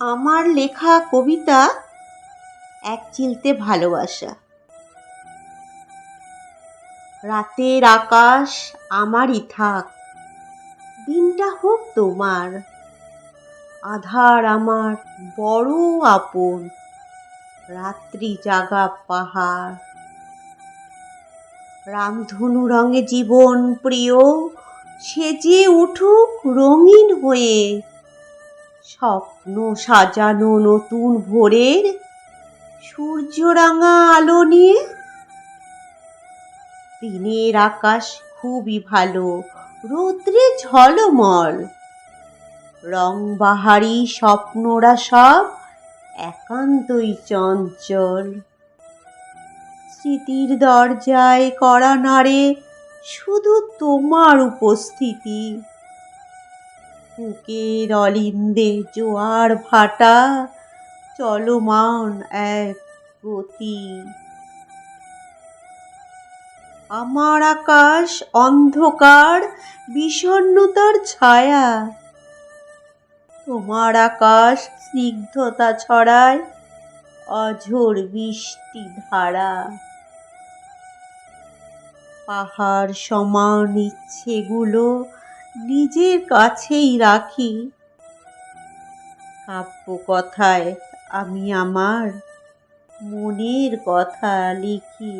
আমার লেখা কবিতা এক চিলতে ভালোবাসা। রাতের আকাশ আমারই থাক, দিনটা হোক তোমার। আধার আমার বড় আপন, রাত্রি জাগা পাহাড়। রামধনু রঙে জীবন প্রিয় সেজে উঠুক রঙিন হয়ে স্বপ্ন সাজানো নতুন ভোরের সূর্যরাঙা আলো নিয়ে? দিনের আকাশ খুবই ভালো, রৌদ্রে ঝলমল। রং বাহারি স্বপ্নরা সব একান্তই চঞ্চল। স্মৃতির দরজায় করা নাড়ে শুধু তোমার উপস্থিতি। বুকের অলিন্দে জোয়ার ভাটা, চলমান এক গতি আমার আকাশ অন্ধকার, বিষণ্ণতার ছায়া। তোমার আকাশ স্নিগ্ধতা ছড়ায়, অঝোর বৃষ্টি ধারা। পাহাড় সমান ইচ্ছেগুলো নিজের কাছেই রাখি। কাব্য কথায় আমি আমার মনের কথা লিখি।